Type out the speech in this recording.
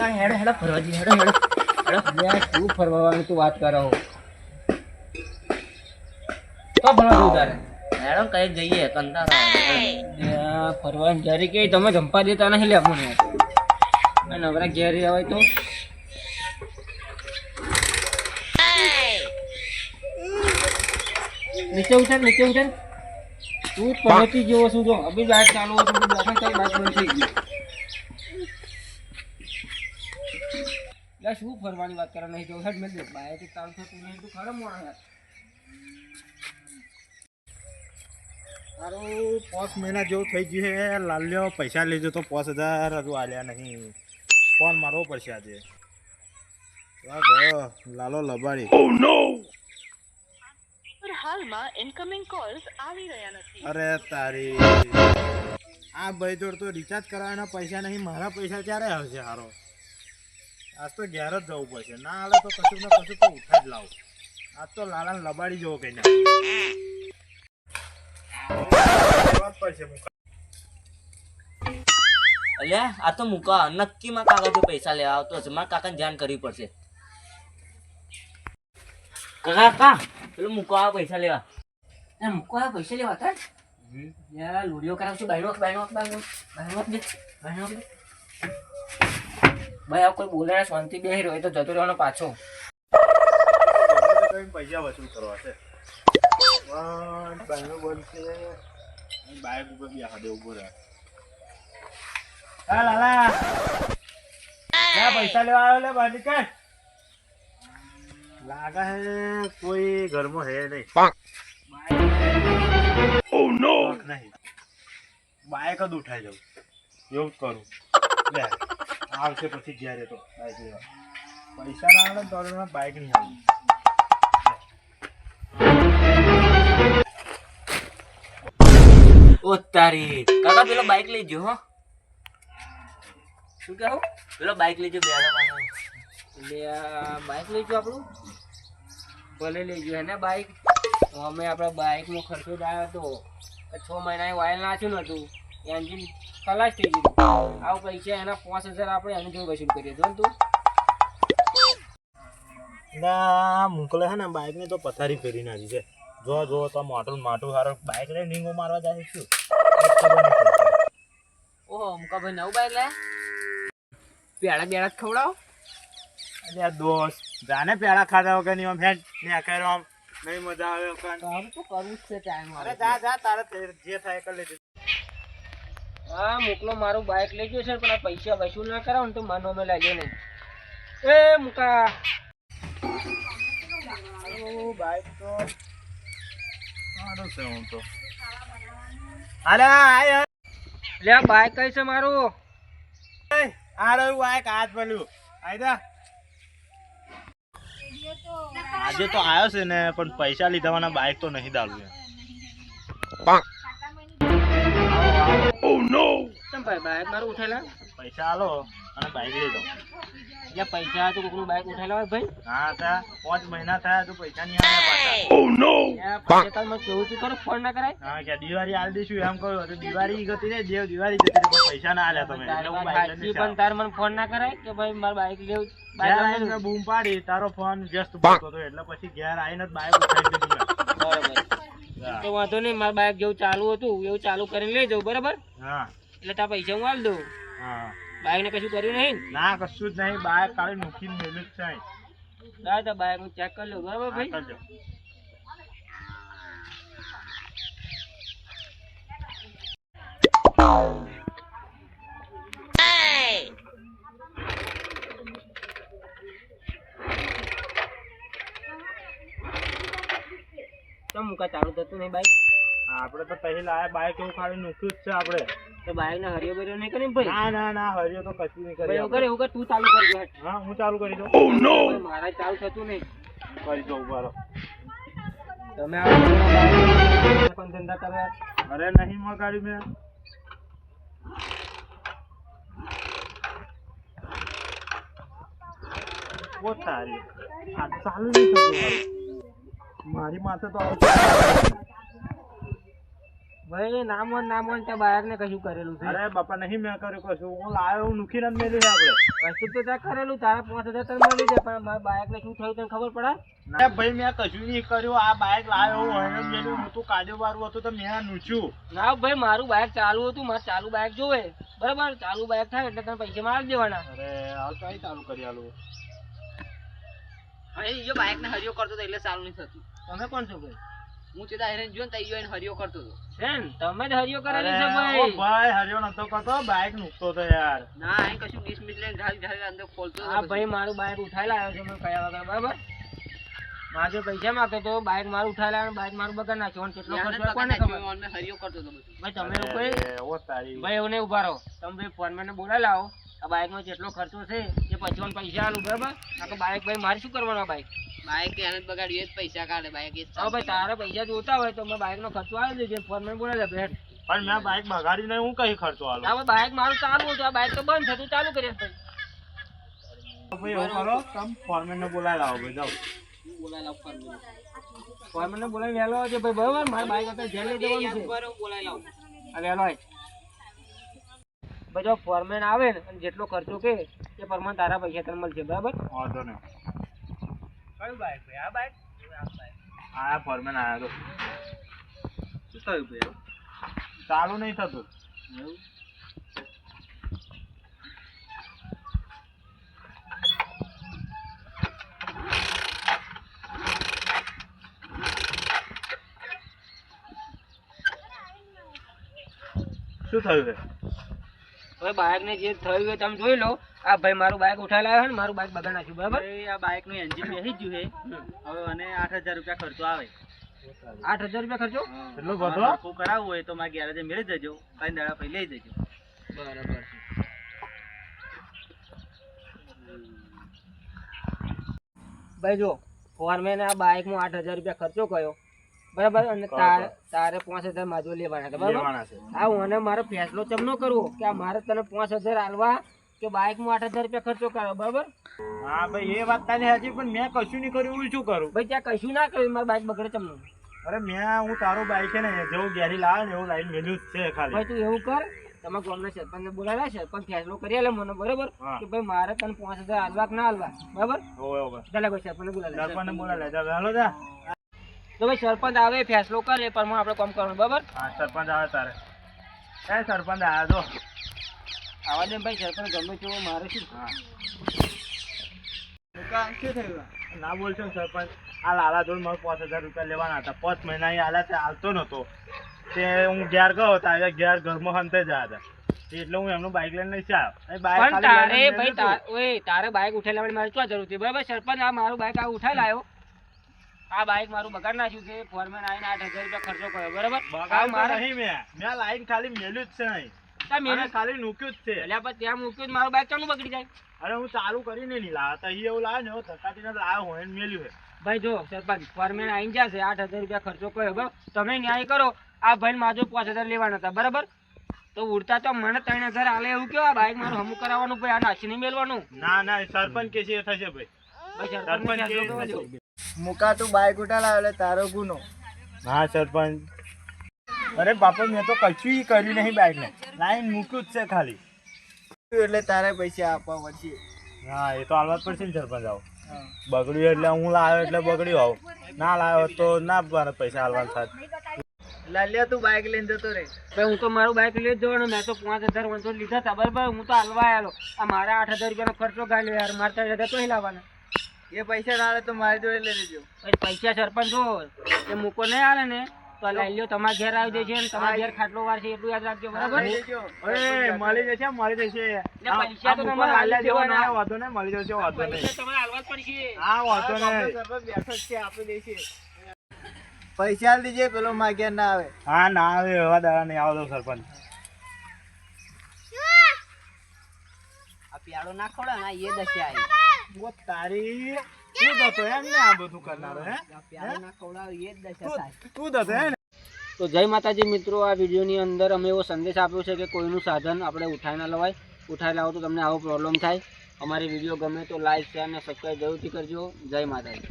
કાંઈ હેડો હેડો ફરવા જઈએ હેડો હેડો હેડો યાર શું ફરવાનું તું વાત કરો તો ફરવા જવું તારે હેડો કઈ જઈએ કંટાળો આવે. યાર ફરવાની જરી કે તમે જંપા દેતા નહીં લે મને આ નવરા ઘેર આવે તો નીચે ઉતર નીચે ઉતર તું પહોંચી જેવો છું જો અભી બાઇક ચાલુ હતું તું બેઠો તારી બાઇક બંધ થઈ ગઈ યાર શું ફરવાની વાત કરે? નહીં તો હેડ મેં બાઇક ચાલુ થતું નહીં તું ખરો મોણો યાર. મારું પાંચ મહિના જેવું થઈ ગયું છે. લાલ્યો પૈસા લેજો તો પાંચ હજાર હજુ આલ્યા નહીં. ફોન મારવો પડશે આજે. લાલો લબાડી. પર હાલમાં ઇનકમિંગ કોલ્સ આવી રહ્યા અરે તારી. આ ભાઈ જોડ તો રિચાર્જ કરાવવાના પૈસા નહીં મારા પૈસા ક્યારે આવશે હારો? આજ તો ઘેર જ જવું પડશે. ના આવે તો કશું ને કશું તો ઉઠા જ લાવું. આજ તો લાલાને લબાડી જવો કઈ ના. અલ્યા આ તો મૂકા નક્કી માં કાકા પૈસા લેવા આવતો હશે. મારા કાકાને ધ્યાન કરવી પડશે. કાકા કા પેલું મૂકો આ પૈસા લેવા. એ મૂકવા આ પૈસા લેવા હતા યાર લુડિયો કરાવશું. બાયનો બાયનો દે બાયનો દે ભાઈ આ કોઈ બોલે શાંતિ બેહી રહ્યો તો જતો રહેવાનો પાછો. પૈસા વસૂલ કરવા છે. બાઇક ઉપર બી હાડે ઊભો રહે. હા લાલા. ક્યાં પૈસા લેવા આવ્યો લે બાજી કે. લાગે હે કોઈ ઘરમાં હે નહીં. ઓ નો નહીં. બાઇક જ ઉઠાઈ જાઉં. એવું જ કરું. લે. આવશે પછી જ્યારે તો. બાઇક લેવા પૈસા ના આવે તો બાઇક નહીં આવે. ઓ તારી. કાકા, પેલો બાઈક લેજો હો. શું કહું? પેલો બાઈક લેજો બે એટલે આ બાઇક લઈ આપણું? ભલે લઈ હે ને બાઇક અમે આપણા બાઇકનો ખર્ચો જ હતો. છ મહિના વાયલ નાખ્યું નતું એન્જિન ખલાસ થઈ ગયું. આવું પૈસા એના પાંચ હજાર આપણે એનું જોઈ વસૂલ કરીએ. જો તું? ના મોકલે છે ને બાઇક ને તો પથારી ફેરી નાખી છે. જો જો તો મોટું માટું હારો. બાઇક લઈને રીંગો મારવા જાય છું નહીં. ઓહો મુકાભાઈ નવું બાઇક લે પેડા બેડા ખવડાવો. અરે દોસ્ત જાને પેડા ખાધા વગરની આમ હેડ ને કર્યો આમ નહીં મજા આવે તો કરવું જ છે ટાઈમ અરે જા જા તારે જે થાય કરી લેજે. હા મોકલો મારું બાઇક લઈ ગયો છે પણ આ પૈસા વસૂલ ના કરાવો ને તો માનો અમે લાગ્યો નહીં. એ મુકા. બાઇક તો. સારું છે હું તો. અરે આય લે બાઇક કઈ છે મારું? આ રહ્યું બાઇક હાથ મળ્યું આયદા આજે તો આવ્યો છે ને પણ પૈસા લીધા બાઇક તો નહીં દાલું કેમ ભાઈ બાઈક મારું ઉઠેલા પૈસા આલો અને બાઈક લઈ જાઓ જ્યાં પૈસા તો કોકનું બાઈક ઉઠેલા હોય ભાઈ? હા તા. પાંચ મહિના થયા તો પૈસા નહીં આવ્યા ત્યાં પૈસા પાછા મને કેવું તું કરો ફોન ના કરાય. હા કે દિવાળી આલ દઈશું એમ કહ્યું તો દિવાળી ગતી રે દેવ દિવાળી જતી રે પૈસા ના આલ્યા તમે. એટલે હું બાઈક લઈને પણ તાર મને ફોન ના કરાય કે ભાઈ મારે બાઈક લેવું ઘેર આવીને બૂમ પાડી તારો ફોન વ્યસ્ત પડતો હતો. એટલે પછી ઘેર આવીને જ બાઈક ઉઠાવી દીધું. બરોબર. તો વાંધો નહીં મારા બાઇક જેવું ચાલુ હતું એવું ચાલુ કરીને લઈ જાઉં બરાબર? એટલે તા પૈસા હું આલ દઉં. બાઈક બાઇક ને કશું કર્યું નહીં ના? કશું જ નહીં. બાઇક કાલે મૂકીને મેલું જ છે. દાદા તો બાઇક હું ચેક કરી લઉં બરાબર ભાઈ? કરજો. કેમ મુકા ચાલુ થતું નહીં બાઈક આપણે તો પહેલા લાયા બાઈક એવું ખાલી મૂક્યું જ છે આપણે. તો બાઈક ને હરિયો બરિયો નહીં કરી ભાઈ? ના ના ના હરિયો તો કશું નહીં કરી એવું કરે એવું કર તું ચાલુ કરજો હા હું ચાલુ કરી દઉં. ભાઈ, મારા ચાલુ થતું નહીં. કરી દઉં ઊભા રહો. તમે આ પણ ધંધા કરે અરે નહીં મગાડ્યું મેં. બહુ સારી આ ચાલુ નહીં થતું મારું. માથે તો ભાઈ નામ હોય નામ હોય ત્યાં બાયક ને કશું કરેલું છે. અરે બાપા નહીં મેં કર્યું કશું. હું લાયો હું નુખી જ મેલી આપણે. કશું તો ત્યાં કરેલું તારા પાંચ હજાર તને મળી જાય પણ મારા બાયક ને શું થયું તને ખબર પડે ના ભાઈ મેં કશું નહીં કર્યું. આ બાઇક લાયો હું એને મેલ્યું હું તો કાજો બારું હતું તો મેં નૂચ્યું ના ભાઈ મારું બાઇક ચાલુ હતું મારે ચાલુ બાઇક જોવે. બરાબર ચાલુ બાઇક થાય એટલે તને પૈસા મારી દેવાના. અરે હાલ કઈ ચાલુ કરી આલું. અહીં જો બાઇક ને હરિયો કરતો હતો એટલે ચાલુ નહીં થતું. તમે કોણ છો ભાઈ? હું સીધા હેરેન જોયો ને તઈ જોઈને હરિયો કરતો હતો છે તમે જ હરિયો કરેલી છે ઓ ભાઈ. ભાઈ હરિયો નતો કરતો બાઇક નુકતો તો યાર. ના અહીં કશું ડીશ મીસ લઈને ઘાલ ઘાલ અંદર ખોલતો હા ભાઈ મારું બાઇક ઉઠાઈ લાવ્યો છે. મેં કયા વગર બરાબર? મારે જો પૈસા માંગતો તો બાઇક મારું ઉઠાઈ લાવ્યો બાઇક મારું બગર નાખ્યો. અને કેટલો ખર્ચો ને કોને ખબર? મેં હરિયો કરતો હતો ભાઈ તમે લોકો ભાઈ એવું નહીં ઊભા રહો. તમે ભાઈ ફોન મને બોલાવી લાવો. આ બાઇકમાં જેટલો ખર્ચો છે? એ પૈસા આલું બરાબર આખો બાઈક ભાઈ મારે શું કરવાનો બાઈક? બાઇક બાઇક એને જ બગાડ્યું એ જ પૈસા કાઢે બાઈક એ હા ભાઈ તારે પૈસા જોતા હોય તો મેં બાઈકનો ખર્ચો આવી દેજો ફોન મેં બોલાવી ભેટ પણ મેં બાઇક બગાડીને હું કઈ ખર્ચો આલો? હવે બાઇક મારું ચાલુ હતું આ બાઇક તો બંધ થતું ચાલુ કરીએ ભાઈ ભાઈ કરો તમે ફોરમેન બોલાવી લાવો ભાઈ જાઓ. બોલાવી લાવો માં. બોલાવી વહેલો છે ભાઈ બરાબર? મારે બાઈક અત્યારે જેલ લઈ જવાનું છે. વહેલો આય. ભાઈ જો ફોરમેન આવે ને અને જેટલો ખર્ચો કે એ પ્રમાણે તારા પૈસા તને મળશે બરાબર? વાંધો નહીં. કયું બાઈક ભાઈ? આ બાઈક આયા ફોરમેન આવ્યો તો. શું થયું ભાઈ ચાલુ નહીં થતું. શું થયું છે? હવે બાઇક ને જે થયું હોય તમે જોઈ લો. આ ભાઈ મારું બાઇક ઉઠાઈ લાવ્યો ને મારું બાઇક બગાડ નાખ્યું બરાબર? આ બાઇકનું એન્જિન બેસી ગયું છે. હવે મને આઠ હજાર રૂપિયા ખર્ચો આવે. આઠ હજાર રૂપિયા ખર્ચો? એટલો બધો? કો કરાવવું હોય તો મારા ગેરેજે મેળવી દેજો. કઈ દાડા પછી લઈ દેજો. બરાબર. ભાઈ જો ફોરમેન આ બાઇકમાં આઠ હજાર રૂપિયા ખર્ચો કર્યો. બરાબર? અને તારે તારે પાંચ હજાર માજો લેવાના બરાબર? લેવાના છે. મારો ફેસલો ચમનો કરવો કે આ મારે તને પાંચ હજાર આલવા કે બાઇકમાં આઠ હજાર રૂપિયા ખર્ચો કરો બરાબર? હા ભાઈ એ વાત તારી હજી પણ મેં કશું નહીં કર્યું હું શું કરું? ભાઈ ત્યાં કશું ના કર્યું મારું બાઇક બગડે ચમનો. અરે મેં હું તારો બાઇક છે ને જેવું ગેરી લાવે ને એવું લાઈન મેલ્યું જ છે ખાલી. ભાઈ તું એવું કર તમે ગામના સરપંચને બોલાવ્યા સરપંચ ફેસલો કરી આલે મને બરોબર? કે ભાઈ મારે તને પાંચ હજાર આલવા કે ના આલવા બરાબર? ચાલે ભાઈ સરપંચને બોલાવે. સરપંચને બોલાવી. લે જા વહેલો જા. તો ભાઈ સરપંચ આવે ફેસલો કરે પણ આપણે કામ કરવાનું બરાબર? હા સરપંચ આવે તારે. એ સરપંચ આવ્યા જો. આવા દે ભાઈ સરપંચ ગમે તેવો મારે શું? હા. ના બોલશો ને સરપંચ. આ લાલા ધોળ મારે પાંચ હજાર રૂપિયા લેવાના હતા. પાંચ મહિના અહીં આલા તે હાલતો નતો તે હું ઘેર ગયો તારે ઘેર ઘરમાં હંતે જયા હતા. એટલે હું એમનું બાઇક લઈને નહીં બાઇક પણ તારે ભાઈ તારે બાઇક ઉઠાઈ લાવવાની મારે શું જરૂર હતી? બરાબર સરપંચ આ મારું બાઇક આ ઉઠાઈ લાવ્યો આ બાઇક મારું બગાડ નાખ્યું છે. ફોરમેન આવીને આઠ હજાર રૂપિયા ખર્ચો કર્યો બરાબર? બગાડ મારે નહીં મેં. મેં લાઈન ખાલી મેલ્યું જ છે અહીં. મેરે ખાલી મૂક્યું જ છે. એટલે પછી ત્યાં મૂક્યું તો મારું બાઇક ચાલુ બગડી જાય. અરે હું ચાલુ કરીને નહીં લાવ્યા તા ઈ એવું લાવે ને એવું ધક્કાટીને લાવ્યો હોય ને મેલ્યું છે. ભાઈ જો સરપંચ ફોરમેન આવીને જશે આઠ હજાર રૂપિયા ખર્ચો કર્યો બરાબર? તમે ન્યાય કરો આ ભાઈ માજો પાંચ હજાર લેવાના હતા બરાબર? તો ઉડતા તો મને ત્રણ હજાર હાલે એવું કેવું આ બાઇક મારું હમું કરાવવાનું ભાઈ આ નાસી નહીં મેળવાનું ના ના સરપંચ કે છે એ થશે ભાઈ. ભાઈ સરપંચ મુકા તું બાઈક ઉઠાલા એટલે તારો ગુનો. હા સરપંચ. અરે બાપા મેં તો કશું કર્યું નહીં બાઇકને લાઈન મૂક્યું જ છે ખાલી. એટલે તારે પૈસા આપવા પછી હા એ તો હાલવા જ પડશે ને સરપંચ આવો. બગડ્યું એટલે હું લાવ્યો એટલે બગડ્યું આવું. ના લાવ્યો તો ના મારે પૈસા હાલવાના થાય. લાલ્યા તું બાઈક લઈને જતો રે ભાઈ હું તો મારું બાઇક લઈ જ જવાનું મેં તો પાંચ હજાર વાંધો લીધા હતા બરાબર હું તો હાલવા આવેલો આ મારા આઠ હજાર રૂપિયાનો ખર્ચો ગાલ્યો યાર. મારે ત્રણ હજાર તો અહીં લાવવાના. એ પૈસા ના આવે તો મારી જોડે લઈ લેજો. પૈસા સરપંચ હો એ મૂકો નહીં આવે ને તો લઈ લ્યો તમારા ઘેર આવી જશે ને તમારા ઘેર ખાટલો વાર છે એટલું યાદ રાખજો બરાબર? અરે મળી જશે મળી જશે. પૈસા તો તમારે હાલ્યા જેવો ના વાંધો નહીં મળી જશે વાંધો નહીં. તમારે હાલવા જ પડશે. હા વાંધો નહીં. સરપંચ બેઠો છે આપણે દઈશે પૈસા દીજે પેલો માગ્યા ના આવે. હા ના આવે એવા દાડા નહીં આવતો સરપંચ. આ પ્યાળો ના ખોડો ના એ દશા આવી. ઓ તારી તું દતો એમ ને આ બધું કરનારો હે? પ્યાળો ના એ જ દશા થાય તું- તું દતો હે તો જય માતાજી મિત્રો આ વિડીયોની અંદર અમે એવો સંદેશ આપ્યો છે કે કોઈનું સાધન આપણે ઉઠાઈ ના લવાય. ઉઠાઈ લાવો તો તમને આવો પ્રોબ્લેમ થાય. અમારી વીડિયો ગમે તો લાઈક શેર અને સબસ્ક્રાઈબ જરૂરથી કરજો. જય માતાજી.